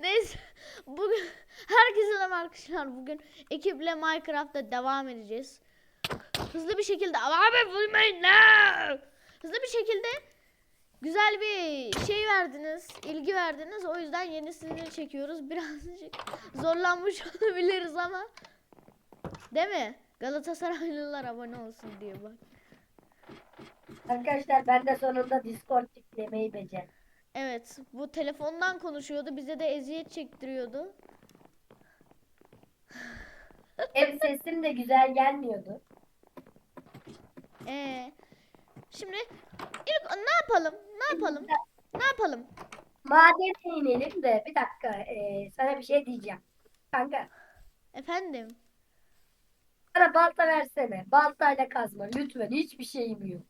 Neyse. Bugün herkese selam arkadaşlar. Bugün ekiple Minecraft'ta devam edeceğiz. Hızlı bir şekilde abi vurmayın la! Hızlı bir şekilde güzel bir şey verdiniz, ilgi verdiniz. O yüzden yenisini çekiyoruz. Birazcık zorlanmış olabiliriz ama. Değil mi? Galatasaraylılar abone olsun diye bak. Arkadaşlar ben de sonunda Discord yüklemeyi becerdim. Evet, bu telefondan konuşuyordu. Bize de eziyet çektiriyordu. Hem sesim de güzel gelmiyordu. Ee, şimdi ilk ne yapalım? Ne yapalım? Ne yapalım? Madene inelim de bir dakika eee, sana bir şey diyeceğim. Kanka Efendim. bana balta versene. Baltayla kazma lütfen hiçbir şeyim yok.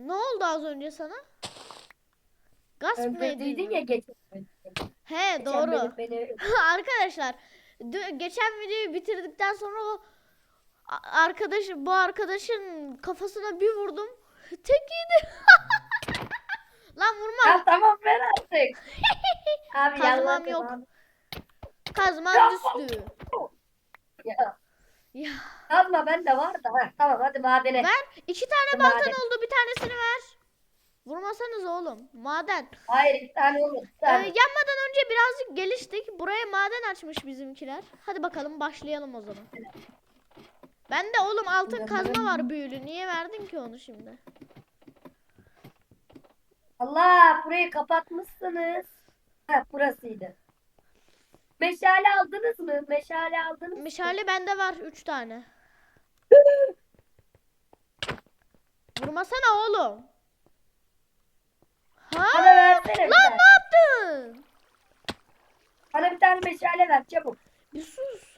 Ne oldu az önce sana? Gasp mı Öldürdüydün edildin? ya geçen He geçen doğru. beni, beni Arkadaşlar dü- geçen videoyu bitirdikten sonra o a- arkadaş bu arkadaşın kafasına bir vurdum. Tek yedi. Lan vurma. Ya tamam ver artık. Abi Kazmam yok. tamam. Kazman Ya. düştü. Ya Ya. kazma bende var da. Ha, tamam hadi madene. Ver. iki tane Hadi baltan oldu. Bir tanesini ver. Vurmasanız oğlum. Maden. Hayır bir tane. Bir Ee, yanmadan önce birazcık geliştik. Buraya maden açmış bizimkiler. Hadi bakalım başlayalım o zaman. Ben de oğlum altın kazma var büyülü. Niye verdin ki onu şimdi? Allah burayı kapatmışsınız. Ha burasıydı. Meşale aldınız mı? Meşale aldınız mı? Meşale bende var 3 tane. Vurmasana oğlum. Ha? Bana versene Lan ne yaptın? Bana bir tane meşale ver çabuk. Bir sus.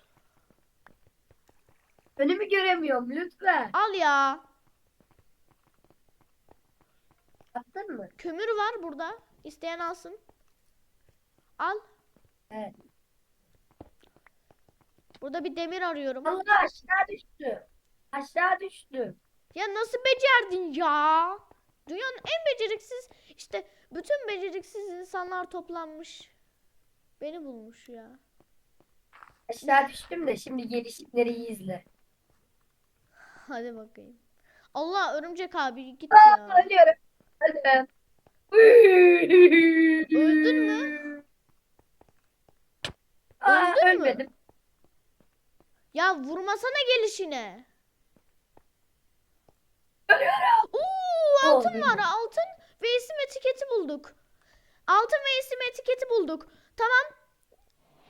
Önümü göremiyorum lütfen. Al ya. Attın mı? Kömür var burada. İsteyen alsın. Al. Evet. Burada bir demir arıyorum. Allah aşağı düştü. Aşağı düştü. Ya nasıl becerdin ya? Dünyanın en beceriksiz işte bütün beceriksiz insanlar toplanmış. Beni bulmuş ya. Aşağı düştüm de şimdi gelişimleri iyi izle. Hadi bakayım. Allah örümcek abi git Aa, ya. ölüyorum. Öldüm. Öldün mü? Aa, Öldün mü? ölmedim. Ya vurmasana gelişine. Ölüyorum. Oo altın var altın ve isim etiketi bulduk. Altın ve isim etiketi bulduk. Tamam.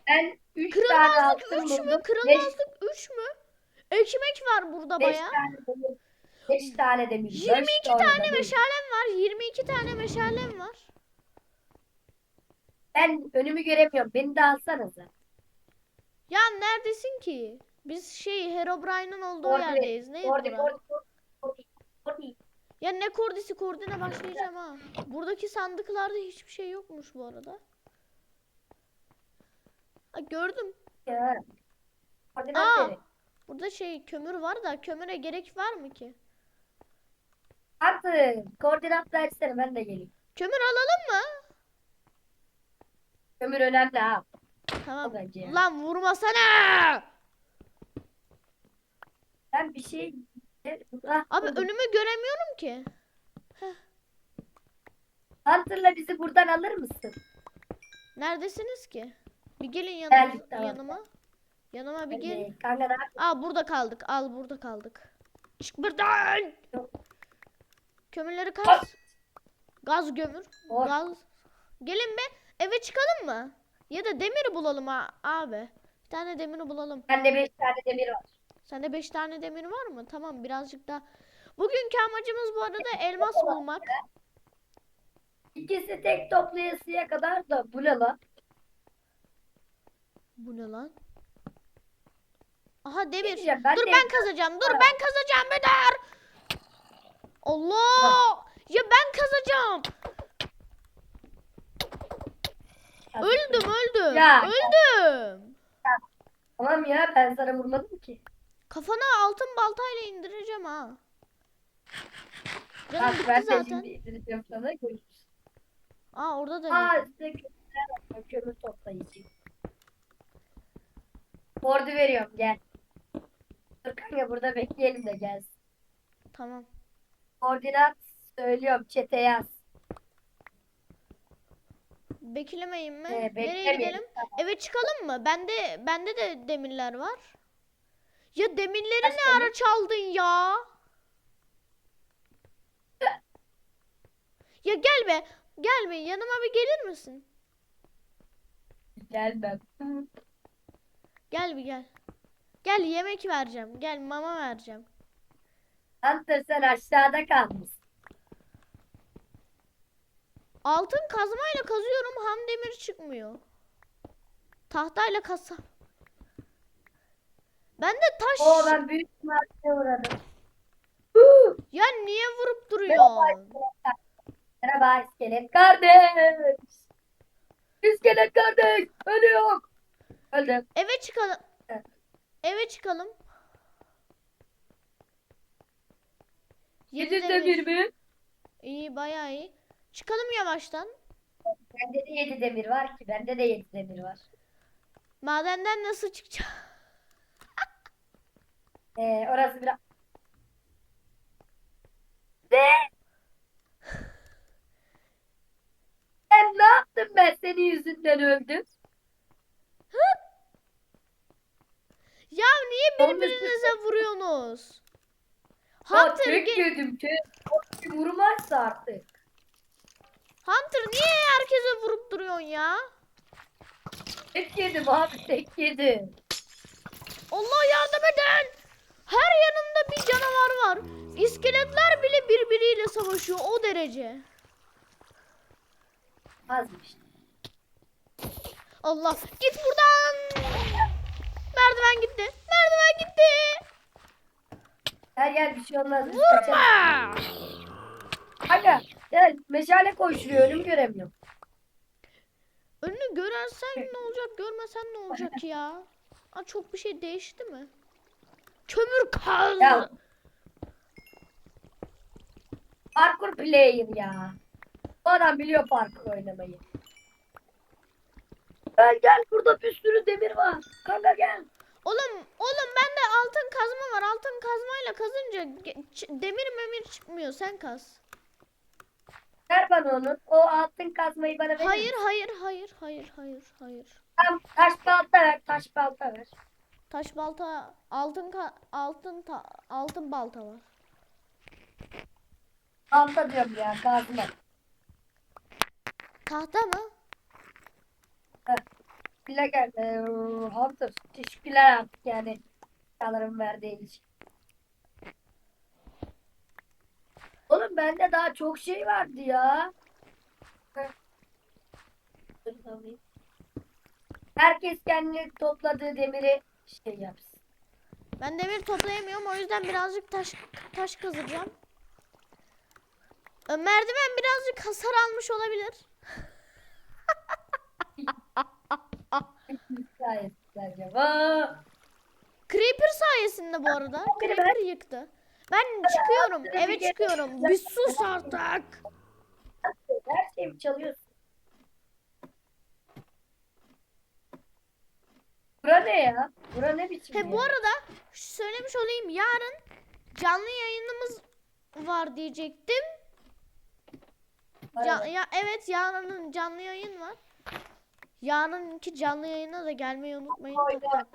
Ben 3 tane Kırılmazlık altın 3 mü? buldum. 5 Kırılmazlık 3 mü? Ekmek var burada baya. tane demir. 5 tane demir. 22 Beş tane meşalem var. 22 tane meşalem var. Ben önümü göremiyorum. Beni de alsanıza. Ya neredesin ki? Biz şey Herobrine'ın olduğu Orada, yerdeyiz. Neydi orada. Ya ne kordisi kordine başlayacağım ha. Buradaki sandıklarda hiçbir şey yokmuş bu arada. Ha, gördüm. Ya. Koordinat Aa. Burada şey kömür var da kömüre gerek var mı ki? Artık koordinat versene ben de geleyim. Kömür alalım mı? Ömür önemli ha. Tamam. Lan vurmasana. Ben bir şey... Abi önümü göremiyorum ki. Hunter'la bizi buradan alır mısın? Neredesiniz ki? Bir gelin yanıma. Geldik, tamam. yanıma. Yanıma bir gelin. Kanka ne? Aa burada kaldık. Al burada kaldık. Çık buradan. Kömürleri kaz. Gaz gömür. Oy. Gaz. Gelin be. Eve çıkalım mı? Ya da demir bulalım ha abi. Bir tane demiri bulalım. Bende 5 tane demir var. Sende 5 tane demir var mı? Tamam birazcık daha. Bugünkü amacımız bu arada elmas bulmak. İkisi tek toplayasıya kadar da bu ne lan? Bu ne lan? Aha demir. Diyeceğim, ben dur de- ben kazacağım. Dur ben kazacağım bir dur. Allah! Ya ben kazacağım. Öldüm öldüm. Ya. Öldüm. Tamam ya ben sana vurmadım ki. Kafana altın baltayla indireceğim ha. Canım Bak bitti zaten. şimdi sana görüşürüz. Aa orada da Aa size Ben kömür toplayıcıyım. Ordu veriyorum gel. Dur kanka burada bekleyelim de gelsin. Tamam. Koordinat söylüyorum çete yaz. Beklemeyin mi? Ee, Nereye gidelim? Eve çıkalım mı? Bende bende de demirler var. Ya demirleri Kaç ne ara çaldın ya? Ya gel be. Gel be. Yanıma bir gelir misin? Gelmem. Gel bir gel. Gel yemek vereceğim. Gel mama vereceğim. Hunter sen aşağıda kalmışsın. Altın kazmayla kazıyorum ham demir çıkmıyor. Tahtayla kazsam. Ben de taş. Oo ben büyük markete uğradım. Ya niye vurup kardeş. Merhaba iskelet kardeş. İskelet kardeş. Ölüyor. Öldüm. Eve çıkalım. Evet. Eve çıkalım. Yedi demir mi? İyi bayağı iyi. Çıkalım yavaştan. Bende de yedi demir var ki. Bende de yedi demir var. Madenden nasıl çıkacağız? Ee, orası biraz... Ne? Sen ne yaptın ben senin yüzünden öldüm? Ya niye birbirinize vuruyorsunuz? Hunter, tek ge- yedim tek. Vurmazsa artık. Hunter niye herkese vurup duruyorsun ya? Tek yedim abi tek yedim. Allah yardım edin. Her yanında bir canavar var. İskeletler bile birbiriyle savaşıyor o derece. Azmış. Allah git buradan. Merdiven gitti. Merdiven gitti. Her yer bir şey olmaz. Vurma. Aga gel meşale koy şuraya önümü göremiyorum. Önünü görersen ne olacak, görmesen ne olacak ya? Aa, çok bir şey değişti mi? Kömür kaz. Ya. Parkur player ya. Bu adam biliyor parkur oynamayı. Gel gel burada bir sürü demir var. Kanka gel. Oğlum, oğlum bende altın kazma var. Altın kazmayla kazınca demir memir çıkmıyor. Sen kaz. Ver bana onu. O altın kazmayı bana verir Hayır, hayır, hayır, hayır, hayır, hayır. Tamam, taş balta ver. Taş balta ver. Taş balta, altın altın ta- altın balta var. Balta diyorum ya kazma. Tahta mı? Bile gel. Ee, Hunter. Teşekkürler artık yani. Sanırım verdiğin için. Oğlum bende daha çok şey vardı ya. Herkes kendi topladığı demiri şey yapsın. Ben demir toplayamıyorum o yüzden birazcık taş taş kazacağım. Merdiven birazcık hasar almış olabilir. Acaba. Creeper sayesinde bu arada. Creeper. Yıktı. Ben çıkıyorum. Eve çıkıyorum. Bir sus artık. Her şeyi çalıyorsun. Bura ne ya? Bura ne biçim He bu arada söylemiş olayım. Yarın canlı yayınımız var diyecektim. Var Ca- mı? ya evet yarının canlı yayın var. Yarınki canlı yayına da gelmeyi unutmayın. Oy, Çok da-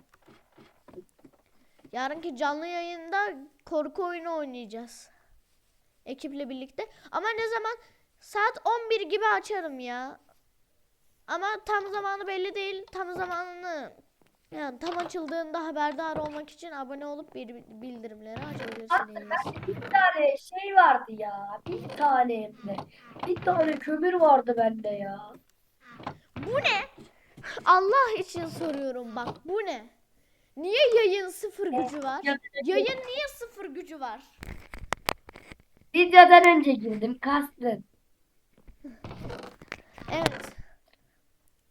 Yarınki canlı yayında korku oyunu oynayacağız. Ekiple birlikte. Ama ne zaman? Saat 11 gibi açarım ya. Ama tam zamanı belli değil. Tam zamanını yani tam açıldığında haberdar olmak için abone olup bir bildirimleri açabilirsiniz. Bir tane şey vardı ya. Bir tane hem de. Bir tane kömür vardı bende ya. Bu ne? Allah için soruyorum bak bu ne? Niye yayın sıfır gücü var? ya- Yayın niye sıfır gücü var? Videodan önce girdim kastın. Evet.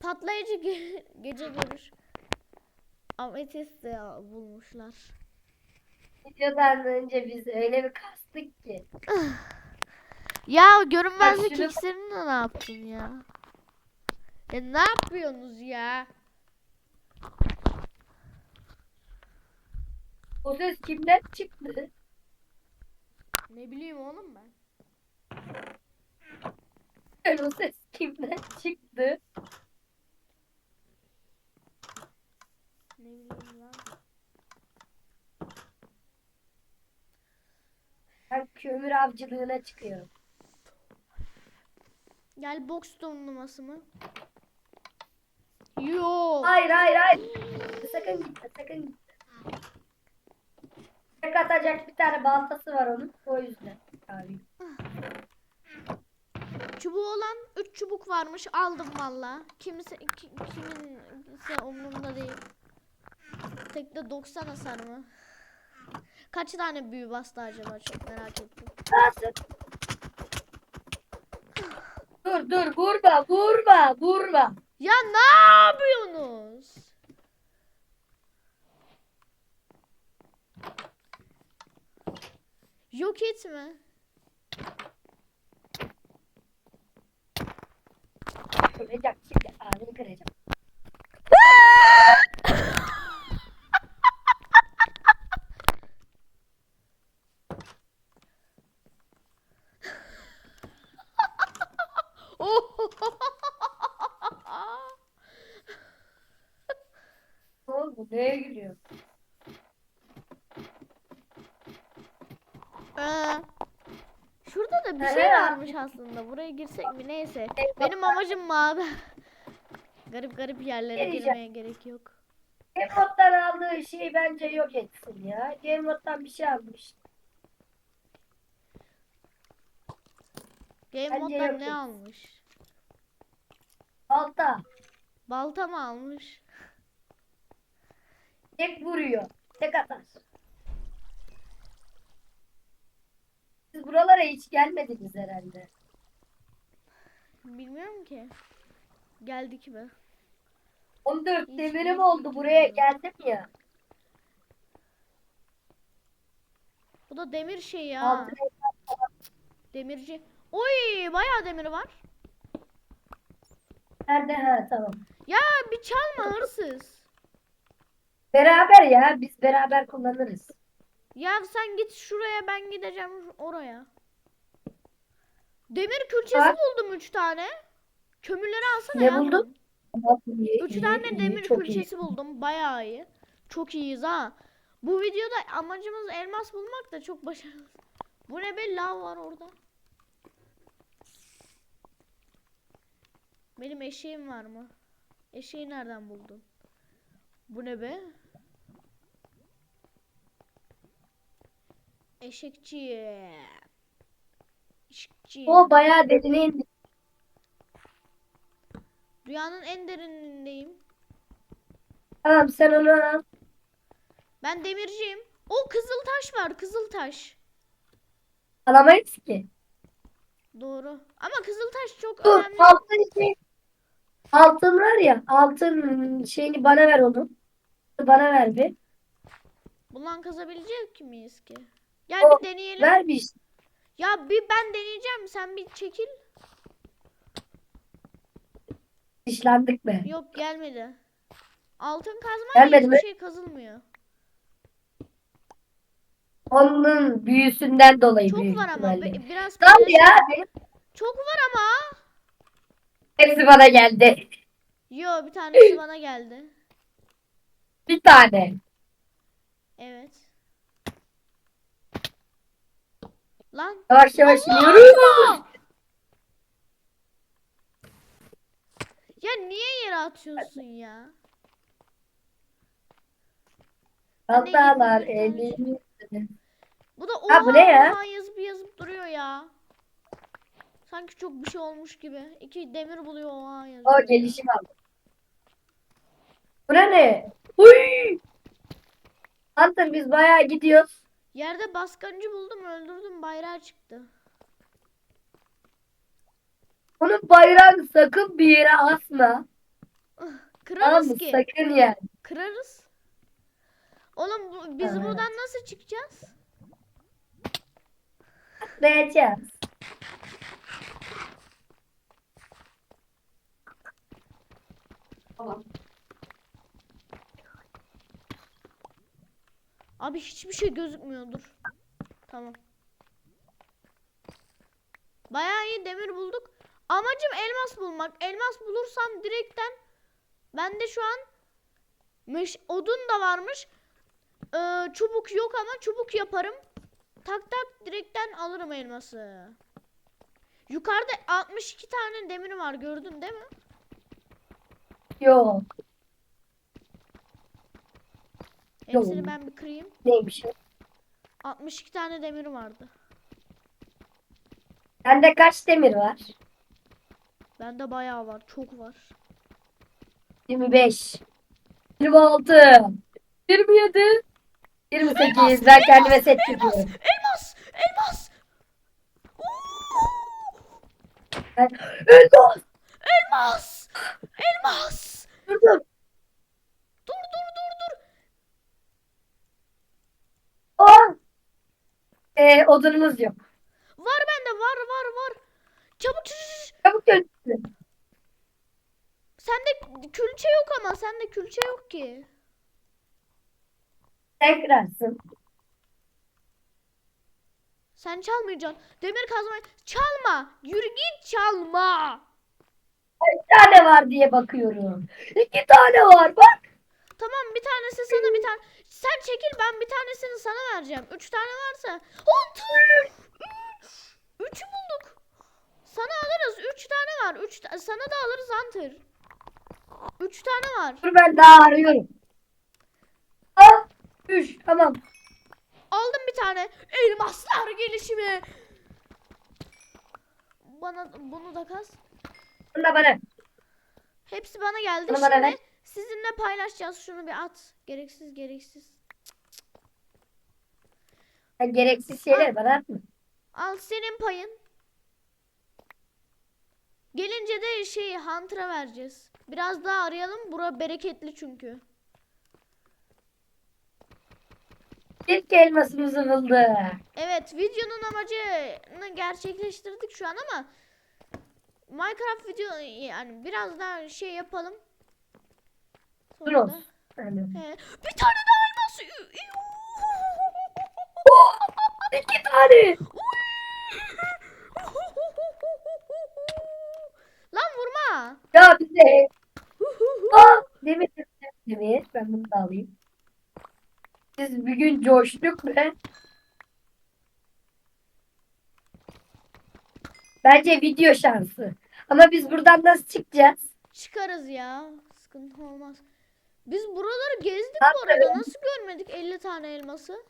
Patlayıcı ge- gece görür. Ametist de bulmuşlar. Videodan önce biz öyle bir kastık ki. Ya görünmezlik şunu- iksirini de ne yaptın ya? Ya ne yapıyorsunuz ya? O ses kimden çıktı? Ne bileyim oğlum ben. O ses kimden çıktı? Ne bileyim lan. Ben kömür avcılığına çıkıyorum. Gel boks turnuvası mı? Yok. Hayır hayır hayır. Sakın gitme sakın gitme. Tek atacak bir tane baltası var onun. O yüzden. Abi. Çubuğu olan 3 çubuk varmış. Aldım valla. Kimse ki, kiminse umurumda değil. Tekte 90 hasar mı? Kaç tane büyü bastı acaba çok merak ettim. Nasıl? Dur dur vurma vurma vurma. Ya ne yapıyorsunuz? Yok etme. Kıracağım şimdi ağzını kıracağım. Oğlum bu neye gülüyor? Ee, Şurada da bir Varmış aslında. Buraya girsek mi neyse. Benim amacım mavi. garip garip yerlere Geleceğim. girmeye gerek yok. Gamebot'tan aldığı şeyi bence yok etsin ya. Gamebot'tan bir şey almış. Game Bence moddan yok ne almış? Balta. Balta mı almış? Tek vuruyor. Tek atar. Siz buralara hiç gelmediniz herhalde. Bilmiyorum ki. Geldik mi? 14 Hiç demirim oldu buraya geldim ya. Bu da demir şey ya. Demirci. Oy bayağı demir var. nerede? Ha tamam. Ya bir çalma hırsız. Beraber ya biz beraber kullanırız. Ya sen git şuraya ben gideceğim oraya. Demir külçesi Ha? buldum 3 tane. Kömürleri alsana Ne ya. buldun? Tamam, iyi, 3 iyi, tane iyi, demir çok iyi. külçesi buldum. Bayağı iyi. Çok iyiyiz ha. Bu videoda amacımız elmas bulmak da çok başarılı. Bu ne be lav var orada. Benim eşeğim var mı? Eşeği nereden buldun? Bu ne be? Eşekçi. Eşekçi. O bayağı derine indi. Dünyanın en derinindeyim. Tamam sen onu al. Ben demirciyim. O kızıl taş var, kızıl taş. Alamayız ki. Doğru. Ama kızıl taş çok Dur önemli. altın şey. Altın var ya altın şeyini bana ver onu. Bana ver bir. Bundan kazabilecek miyiz ki? Gel O, bir deneyelim. Ver bir. Ya bir ben deneyeceğim. Sen bir çekil. İşlendik be. Yok gelmedi. Altın kazma Gelmedi hiçbir mi? şey kazılmıyor. Onun büyüsünden dolayı Çok büyük var ama bi- biraz Tamam ya benim Çok var ama. hepsi bana geldi. Yo bir tanesi bana geldi. Bir tane. Evet. Lan Yavaş yavaş iniyoruz. Ya niye yere atıyorsun ya? Bir elini. Bu da Ha, bu ne ya? oha yazıp yazıp duruyor ya. Sanki çok bir şey olmuş gibi. İki demir buluyor oha yazıyor. O gelişim aldı. Bura ne? Huy! Hunter biz bayağı gidiyoruz. Yerde baskancı buldum öldürdüm bayrağı çıktı. Onun bayrağını sakın bir yere asma. Tamam Kırarız mı? ki. Sakın yani. Kırarız. Oğlum bu- biz Evet. buradan nasıl çıkacağız? Atlayacağız. Tamam. Abi hiçbir şey gözükmüyordur. Tamam. Bayağı iyi demir bulduk. Amacım elmas bulmak. Elmas bulursam direkten bende şu an meş odun da varmış. Ee, çubuk yok ama çubuk yaparım. Tak tak direkten alırım elması. Yukarıda 62 tane demir var gördün değil mi? Yok. Hepsini ben bir kırayım. Neymiş o? 62 tane demir vardı. Sende kaç demir var? Bende bayağı var. Çok var. 25. 26. 27. 28. Ben kendime set çekiyorum. Elmas! Elmas! Ben... Elmas! Elmas! Elmas! Dur 10 e, odunumuz yok. Var bende var var var. Çabuk çabuk. Çabuk çözsün. Sende külçe yok ama sende külçe yok ki. Tekrarsın. Sen çalmayacaksın. Demir kazmayı çalma. Yürü git çalma. Bir tane var diye bakıyorum. İki tane var bak. Tamam bir tanesi sana bir tane sen çekil ben bir tanesini sana vereceğim. Üç tane varsa. Hunter! Üç. Üçü bulduk. Sana alırız. Üç tane var. Üç ta- sana da alırız Hunter. Üç tane var. Dur ben daha arıyorum. Ah! Üç. Tamam. Aldım bir tane. Elmaslar gelişimi. Bana bunu da kaz. Bunu da bana. Hepsi bana geldi. Bunu bana ver. Sizinle paylaşacağız. Şunu bir at. Gereksiz gereksiz. Sen gereksiz şeyler bana atma. Al senin payın. Gelince de şey Hunter'a vereceğiz. Biraz daha arayalım. Bura bereketli çünkü. İlk elmasımızı buldu. Evet videonun amacını gerçekleştirdik şu an ama Minecraft video yani biraz daha şey yapalım. Hani. He, bir tane daha elmas. Ü- ü- İki tane. Lan vurma. Ya bize. Aa, demir. Demir. Ben bunu da alayım. Biz bir gün coştuk be. Bence video şansı. Ama biz buradan nasıl çıkacağız? Çıkarız ya. Sıkıntı olmaz. Biz buraları gezdik Ne bu arada. Nasıl görmedik 50 tane elması?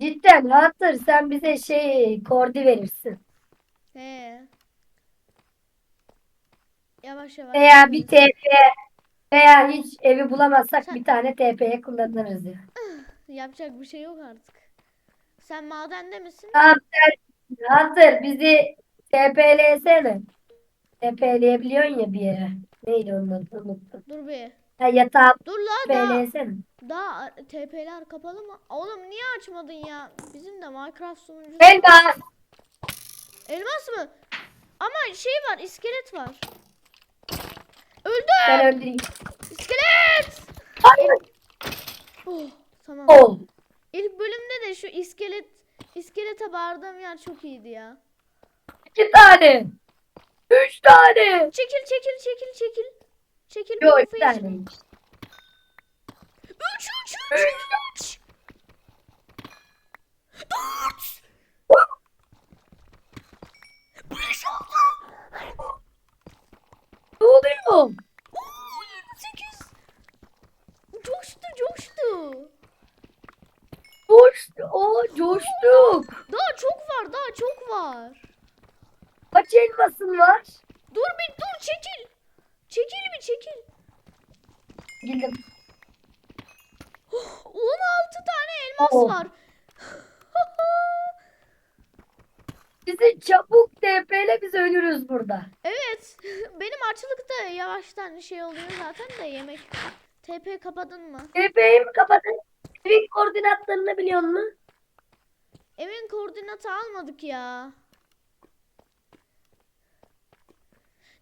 Cidden Hunter sen bize şey kordi verirsin. He. Yavaş yavaş. Veya bir. TP veya hiç evi bulamazsak Sen- bir tane TP'ye kullanırız ya. Yapacak bir şey yok artık. Sen madende misin? Sen Hunter bizi TP'lesene. TP'leyebiliyorsun ya bir yere. Neydi onun adı unuttum. Dur bir. Ha, yatağı Dur la daha. TP'lesene. Daha TP'ler kapalı mı? Oğlum niye açmadın ya? Bizim de Minecraft sunucusu. Elmas. Elmas mı? Ama şey var, iskelet var. Ben öldüreyim. İskelet. Hayır. Oh, tamam. Ol. İlk bölümde de şu iskelet iskelete bağırdığım yer çok iyiydi ya. İki tane. Üç tane. Çekil çekil çekil çekil. Çekil Yok iki kafayı- taneymiş. Üç üç üç üç. Dört. Beş oldu. Ne oluyor? Oo, yedi sekiz. Coştu coştu. Coştu. Oo, coştuk. Daha çok var daha çok var. Kaç elmasın var? Dur bir dur çekil. Çekil bir çekil. Bildim. 16 tane elmas Oo. var. Bizi çabuk TP'le biz ölürüz burada. Evet. Benim açlık da yavaştan şey oluyor zaten de yemek. TP kapadın mı? TP'yi mi kapadın? Evin koordinatlarını biliyor musun? Evin koordinatı almadık ya.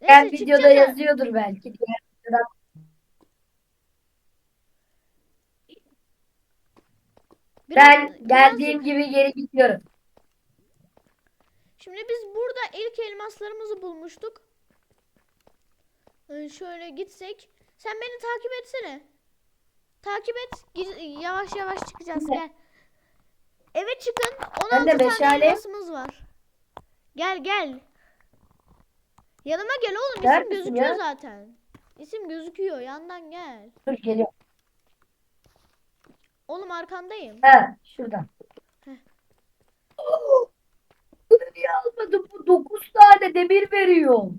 Diğer Neyse videoda çıkacağız. yazıyordur belki. Biraz- ben geldiğim gibi geri gidiyorum. Şimdi biz burada ilk elmaslarımızı bulmuştuk. Ee, Şöyle gitsek. Sen beni takip etsene. Takip et. Giz- Yavaş yavaş çıkacağız. Gel. Eve çıkın. 16 Ben de tane elmasımız var. Gel gel. Yanıma gel oğlum. İsim Neredesin gözüküyor ya? zaten. İsim gözüküyor. Yandan gel. Dur geliyorum. Oğlum arkandayım. Ha şuradan. Heh. Oo, Bunu niye almadım? Bu 9 tane demir veriyor.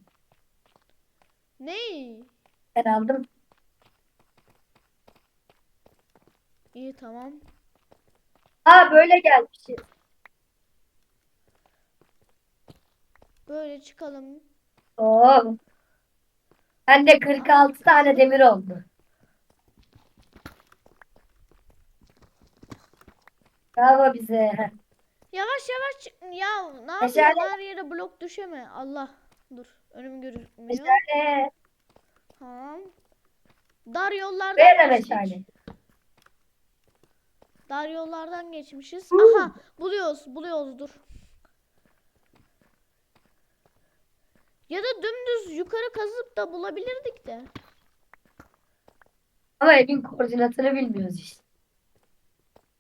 Ney? Ben aldım. İyi tamam. Aa böyle gelmişiz. Böyle çıkalım. Oo. Bende 46 tane demir oldu. Bravo bize. Yavaş yavaş çık. Ya ne yapıyorsun? Her yere blok düşeme. Allah. Dur. Önüm görünmüyor. Meşale. Tamam. Dar yollardan Ver de meşale. Dar yollardan geçmişiz. Aha buluyoruz buluyoruz dur. Ya da dümdüz yukarı kazıp da bulabilirdik de. Ama evin koordinatını bilmiyoruz işte.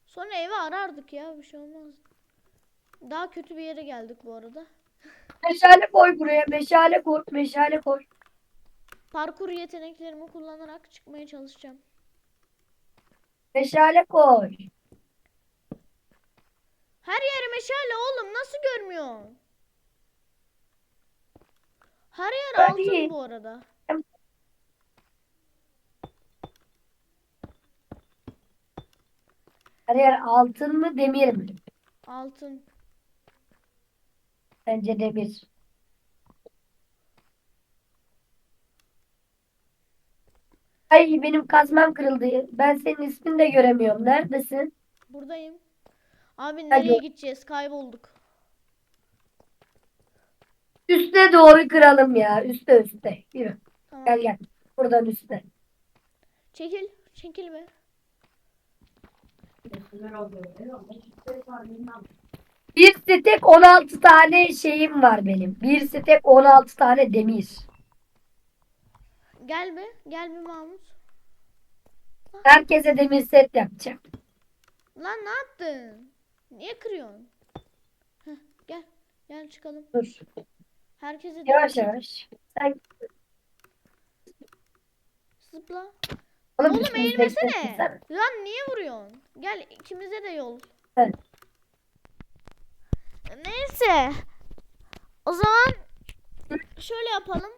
Sonra evi arardık ya bir şey olmaz. Daha kötü bir yere geldik bu arada. Meşale koy buraya. Meşale koy. Meşale koy. Parkur yeteneklerimi kullanarak çıkmaya çalışacağım. Meşale koy. Her yeri meşale oğlum nasıl görmüyorsun? Her yer Hadi. altın bu arada. Her yer altın mı demir mi? Altın. Bence demir. Ay benim kazmam kırıldı. Ben senin ismini de göremiyorum. Neredesin? Buradayım. Abi Hadi. nereye gideceğiz? Kaybolduk. Üste doğru kıralım ya. Üste üste. Yürü. Tamam. Gel gel. Buradan üste. Çekil. Çekil be. Bir stek 16 tane şeyim var benim. Bir stek 16 tane demir. Gel be. Gel bir Mahmut. Herkese demir set yapacağım. Lan ne yaptın? Niye kırıyorsun? Heh, gel. Gel çıkalım. Dur. Herkese Yavaş yavaş. Sen zıpla. oğlum, Oğlum ikimiz eğilmesene. beklesene. Lan niye vuruyorsun? Gel ikimize de yol. Evet. Neyse. O zaman şöyle yapalım.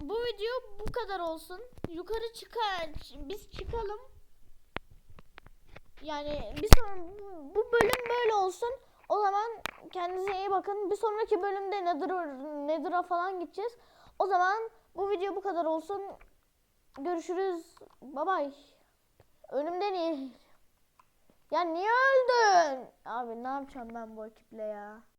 Bu video bu kadar olsun. Yukarı çıkar biz çıkalım. Yani bir son bu bölüm böyle olsun. O zaman kendinize iyi bakın. Bir sonraki bölümde Nether Nether'a falan gideceğiz. O zaman bu video bu kadar olsun. Görüşürüz. Bye bye. Önümde niye? Ya niye öldün? Abi ne yapacağım ben bu ekiple ya?